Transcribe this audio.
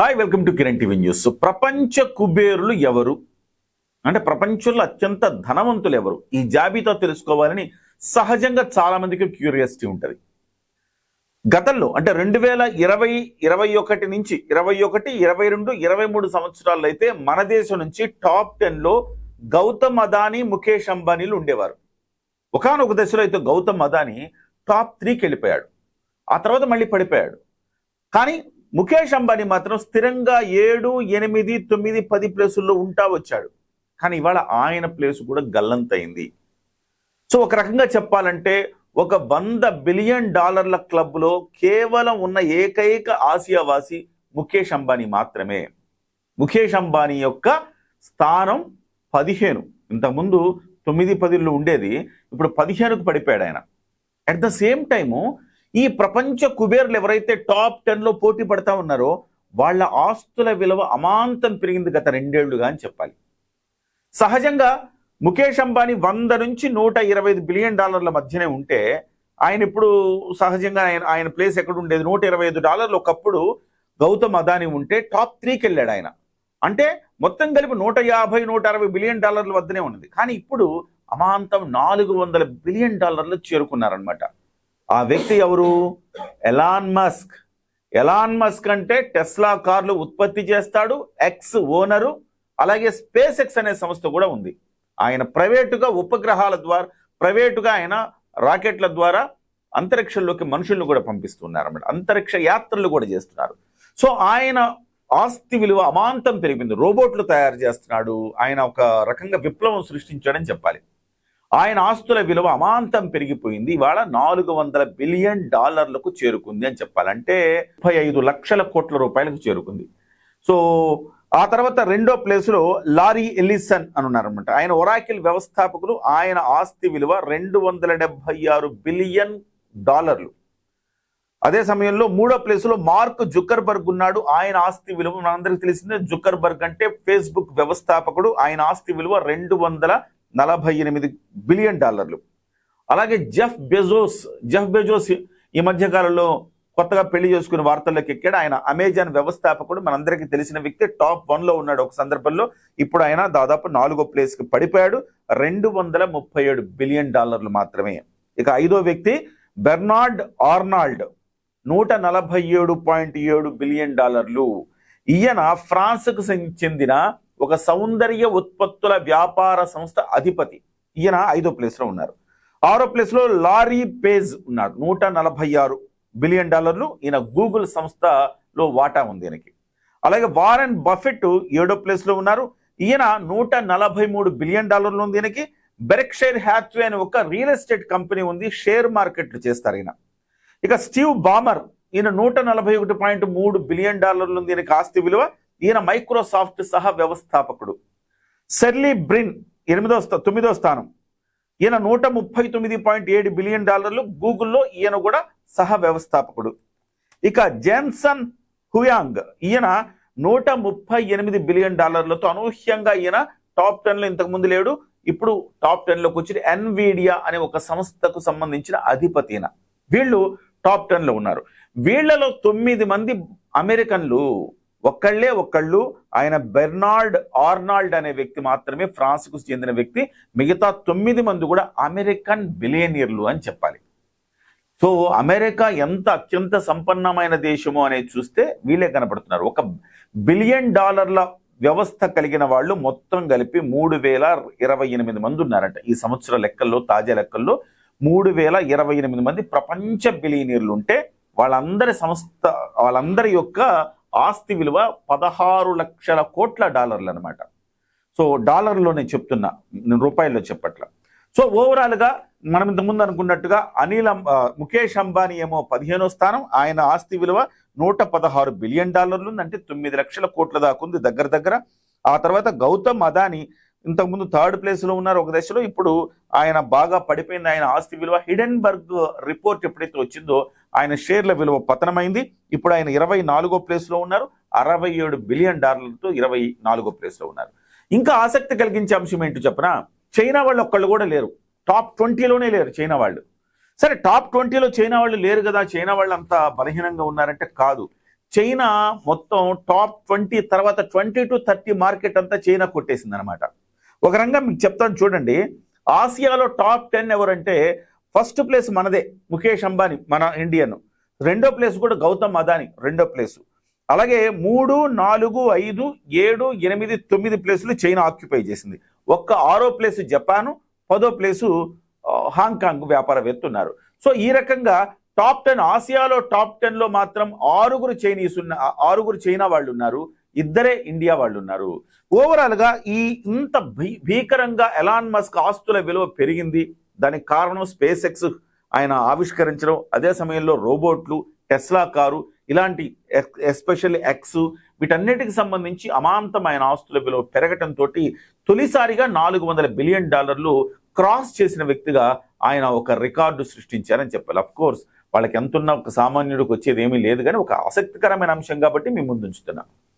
Hi welcome to Kiran TV news ప్రపంచ కుబేరులు ఎవరు? అంటే ప్రపంచంలో అత్యంత ధనవంతులు ఎవరు? ఈ జాబితా తెలుసుకోవాలని సహజంగా చాలా మందికి క్యూరియాసిటీ ఉంటుంది. గతంలో అంటే రెండు వేల ఇరవై ఇరవై ఒకటి నుంచి ఇరవై ఒకటి ఇరవై రెండు ఇరవై మూడు సంవత్సరాల్లో అయితే మన దేశం నుంచి టాప్ టెన్లో గౌతమ్ అదానీ ముఖేష్ అంబానీలు ఉండేవారు. ఒకనొక దశలో అయితే గౌతమ్ అదానీ టాప్ త్రీకి వెళ్ళిపోయాడు ఆ తర్వాత మళ్ళీ పడిపోయాడు. కానీ ముఖేష్ అంబానీ మాత్రం స్థిరంగా ఏడు ఎనిమిది తొమ్మిది పది ప్లేసుల్లో ఉంటా వచ్చాడు. కానీ ఇవాళ ఆయన ప్లేస్ కూడా గల్లంతైంది సో ఒక రకంగా చెప్పాలంటే ఒక వంద బిలియన్ డాలర్ల క్లబ్లో కేవలం ఉన్న ఏకైక ఆసియావాసి ముఖేష్ అంబానీ మాత్రమే. ముఖేష్ అంబానీ యొక్క స్థానం పదిహేను. ఇంతకుముందు తొమ్మిది పదిలో ఉండేది. ఇప్పుడు పదిహేనుకు పడిపోయాడు ఆయన. అట్ ద సేమ్ టైము ఈ ప్రపంచ కుబేర్లు ఎవరైతే టాప్ టెన్లో పోటీ పడతా ఉన్నారో వాళ్ళ ఆస్తుల విలువ అమాంతం పెరిగింది గత రెండేళ్ళుగా అని చెప్పాలి. సహజంగా ముఖేష్ అంబానీ వంద నుంచి నూట ఇరవై ఐదు బిలియన్ డాలర్ల మధ్యనే ఉంటే ఆయన ఇప్పుడు సహజంగా ఆయన ఆయన ప్లేస్ ఎక్కడ ఉండేది? నూట ఇరవై ఐదు డాలర్లు ఒకప్పుడు గౌతమ్ అదానీ ఉంటే టాప్ త్రీకి వెళ్ళాడు ఆయన. అంటే మొత్తం కలిపి నూట యాభై నూట అరవై బిలియన్ డాలర్ల వద్దనే ఉన్నది. కానీ ఇప్పుడు అమాంతం నాలుగు వందల బిలియన్ డాలర్లు చేరుకున్నారనమాట ఆ వ్యక్తి ఎవరు? Elon Musk. ఎలాన్ మస్క్ అంటే టెస్లా కార్లు ఉత్పత్తి చేస్తాడు ఎక్స్ ఓనరు అలాగే స్పేస్ ఎక్స్ అనే సంస్థ కూడా ఉంది. ఆయన ప్రైవేటుగా ఉపగ్రహాల ద్వారా ప్రైవేటుగా ఆయన రాకెట్ల ద్వారా అంతరిక్షంలోకి మనుషులను కూడా పంపిస్తున్నారు అన్నమాట. అంతరిక్ష యాత్రలు కూడా చేస్తున్నారు. సో ఆయన ఆస్తి విలువ అమాంతం పెరిగింది. రోబోట్లు తయారు చేస్తున్నాడు. ఆయన ఒక రకంగా విప్లవం సృష్టించాడని చెప్పాలి. ఆయన ఆస్తుల విలువ అమాంతం పెరిగిపోయింది. ఇవాళ నాలుగు వందల బిలియన్ డాలర్లకు చేరుకుంది అని చెప్పాలంటే ముప్పై ఐదు లక్షల కోట్ల రూపాయలకు చేరుకుంది. సో ఆ తర్వాత రెండో ప్లేస్లో లారీ ఎలిసన్ అని ఉన్నారనమాట ఆయన ఒరాకిల్ వ్యవస్థాపకులు. ఆయన ఆస్తి విలువ రెండు వందల డెబ్బై ఆరు బిలియన్ డాలర్లు. అదే సమయంలో మూడో ప్లేస్లో మార్క్ జుకర్బర్గ్ ఉన్నాడు. ఆయన ఆస్తి విలువ మనందరికీ తెలిసిందే. జుకర్బర్గ్ అంటే ఫేస్బుక్ వ్యవస్థాపకుడు. ఆయన ఆస్తి విలువ రెండు వందల నలభై ఎనిమిది బిలియన్ డాలర్లు. అలాగే జెఫ్ బెజోస్ జెఫ్ బెజోస్ ఈ మధ్యకాలంలో కొత్తగా పెళ్ళి చేసుకుని వార్తల్లోకి ఎక్కాడు. ఆయన అమెజాన్ వ్యవస్థాపకుడు. మనందరికీ తెలిసిన వ్యక్తి టాప్ వన్లో ఉన్నాడు ఒక సందర్భంలో. ఇప్పుడు ఆయన దాదాపు నాలుగో ప్లేస్కి పడిపోయాడు. రెండు వందల ముప్పై ఏడు బిలియన్ డాలర్లు మాత్రమే. ఇక ఐదో వ్యక్తి బెర్నార్డ్ ఆర్నాల్డ్. నూట నలభై ఏడు పాయింట్ ఏడు బిలియన్ డాలర్లు. ఈయన ఫ్రాన్స్కు చెందిన ఒక సౌందర్య ఉత్పత్తుల వ్యాపార సంస్థ అధిపతి. ఈయన ఐదో ప్లేస్లో ఉన్నారు. ఆరో ప్లేస్లో లారీ పేజ్ ఉన్నాడు నూట నలభై ఆరు బిలియన్ డాలర్లు ఈయన గూగుల్ సంస్థలో వాటా ఉంది ఈయనకి. అలాగే వారెన్ బఫెట్ ఏడో ప్లేస్లో ఉన్నారు. ఈయన నూట నలభై మూడు బిలియన్ డాలర్లు ఉంది ఈయనకి. బెరక్షైర్ హ్యాత్వే అనే ఒక రియల్ ఎస్టేట్ కంపెనీ ఉంది. షేర్ మార్కెట్లు చేస్తారు ఈయన. ఇక స్టీవ్ బామర్ ఈయన నూట నలభై ఒకటి పాయింట్ మూడు బిలియన్ డాలర్లు ఉంది ఈయనకి ఆస్తి విలువ. ఈయన మైక్రోసాఫ్ట్ సహ వ్యవస్థాపకుడు. సెర్లీ బ్రిన్ ఎనిమిదో స్థా తొమ్మిదో స్థానం. ఈయన నూట ముప్పై తొమ్మిది పాయింట్ ఏడు బిలియన్ డాలర్లు గూగుల్లో ఈయన కూడా సహ వ్యవస్థాపకుడు. ఇక జెన్సన్ హుయాంగ్ ఈయన నూట ముప్పై ఎనిమిది బిలియన్ డాలర్లతో అనూహ్యంగా ఈయన టాప్ టెన్లో ఇంతకుముందు లేడు. ఇప్పుడు టాప్ టెన్లోకి వచ్చి ఎన్విడియా అనే ఒక సంస్థకు సంబంధించిన అధిపతి ఈయన. వీళ్ళు టాప్ టెన్లో ఉన్నారు. వీళ్ళలో తొమ్మిది మంది అమెరికన్లు ఒక్కళ్ళే ఒక్కళ్ళు ఆయన బెర్నాల్డ్ ఆర్నాల్డ్ అనే వ్యక్తి మాత్రమే ఫ్రాన్స్కు చెందిన వ్యక్తి. మిగతా తొమ్మిది మంది కూడా అమెరికన్ బిలియనీర్లు అని చెప్పాలి. సో అమెరికా ఎంత అత్యంత సంపన్నమైన దేశము అనేది చూస్తే వీళ్ళే కనపడుతున్నారు. ఒక బిలియన్ డాలర్ల వ్యవస్థ కలిగిన వాళ్ళు మొత్తం కలిపి మూడు వేల ఇరవై ఎనిమిది మంది ఉన్నారంట. ఈ సంవత్సర లెక్కల్లో తాజా లెక్కల్లో మూడు వేల ఇరవై ఎనిమిది మంది ప్రపంచ బిలియనీర్లు ఉంటే వాళ్ళందరి సంస్థ వాళ్ళందరి యొక్క ఆస్తి విలువ పదహారు లక్షల కోట్ల డాలర్లు అనమాట సో డాలర్లో నేను చెప్తున్నా నేను రూపాయల్లో చెప్పట్ల. సో ఓవరాల్గా మనం ఇంతకుముందు అనుకున్నట్టుగా అనిల్ అంబ- ముఖేష్ అంబానీ ఏమో పదిహేనో స్థానం ఆయన ఆస్తి విలువ నూట పదహారు బిలియన్ డాలర్లు ఉంది అంటే తొమ్మిది లక్షల కోట్ల దాకా ఉంది దగ్గర దగ్గర. ఆ తర్వాత గౌతమ్ అదానీ ఇంతకుముందు థర్డ్ ప్లేస్లో ఉన్నారు ఒక దశలో ఇప్పుడు ఆయన బాగా పడిపోయింది. ఆయన ఆస్తి విలువ హిడెన్బర్గ్ రిపోర్ట్ ఎప్పుడైతే వచ్చిందో ఆయన షేర్ల విలువ పతనమైంది. ఇప్పుడు ఆయన ఇరవై నాలుగో ప్లేస్లో ఉన్నారు. అరవై ఏడు బిలియన్ డాలర్లతో ఇరవై నాలుగో ప్లేస్లో ఉన్నారు. ఇంకా ఆసక్తి కలిగించే అంశం ఏంటో చెప్పనా? చైనా వాళ్ళు ఒక్కళ్ళు కూడా లేరు. టాప్ ట్వంటీలోనే లేరు చైనా వాళ్ళు. సరే టాప్ ట్వంటీలో చైనా వాళ్ళు లేరు కదా చైనా వాళ్ళు అంత బలహీనంగా ఉన్నారంటే కాదు. చైనా మొత్తం టాప్ ట్వంటీ తర్వాత ట్వంటీ టు థర్టీ మార్కెట్ అంతా చైనా కొట్టేసింది అనమాట ఒక రంగం మీకు చెప్తాను చూడండి. ఆసియాలో టాప్ టెన్ ఎవరంటే ఫస్ట్ ప్లేస్ మనదే ముఖేష్ అంబానీ మన ఇండియన్. రెండో ప్లేస్ కూడా గౌతమ్ అదాని రెండో ప్లేసు. అలాగే మూడు నాలుగు ఐదు ఏడు ఎనిమిది తొమ్మిది ప్లేసులు చైనా ఆక్యుపై చేసింది. ఒక్క ఆరో ప్లేసు జపాను పదో ప్లేసు హాంకాంగ్ వ్యాపారవేత్త ఉన్నారు. సో ఈ రకంగా టాప్ టెన్ ఆసియాలో టాప్ టెన్లో మాత్రం ఆరుగురు చైనీస్ ఉన్న ఆరుగురు చైనా వాళ్ళు ఉన్నారు ఇద్దరే ఇండియా వాళ్ళు ఉన్నారు ఓవరాల్గా ఈ ఇంత భీ- భీకరంగా ఎలాన్ మస్క్ ఆస్తుల విలువ పెరిగింది. దానికి కారణం స్పేస్ ఎక్స్ ఆయన ఆవిష్కరించడం. అదే సమయంలో రోబోట్లు టెస్లా కారు ఇలాంటి ఎస్పెషల్లీ ఎక్స్ వీటన్నిటికి సంబంధించి అమాంతమైన ఆస్తుల విలువ పెరగటంతో తొలిసారిగా నాలుగు వందల బిలియన్ డాలర్లు క్రాస్ చేసిన వ్యక్తిగా ఆయన ఒక రికార్డు సృష్టించారని చెప్పాలి. అఫ్ కోర్స్ వాళ్ళకి ఎంతున్న ఒక సామాన్యుడికి వచ్చేది ఏమీ లేదు కానీ ఒక ఆసక్తికరమైన అంశం కాబట్టి మీ ముందుంచుతున్నాం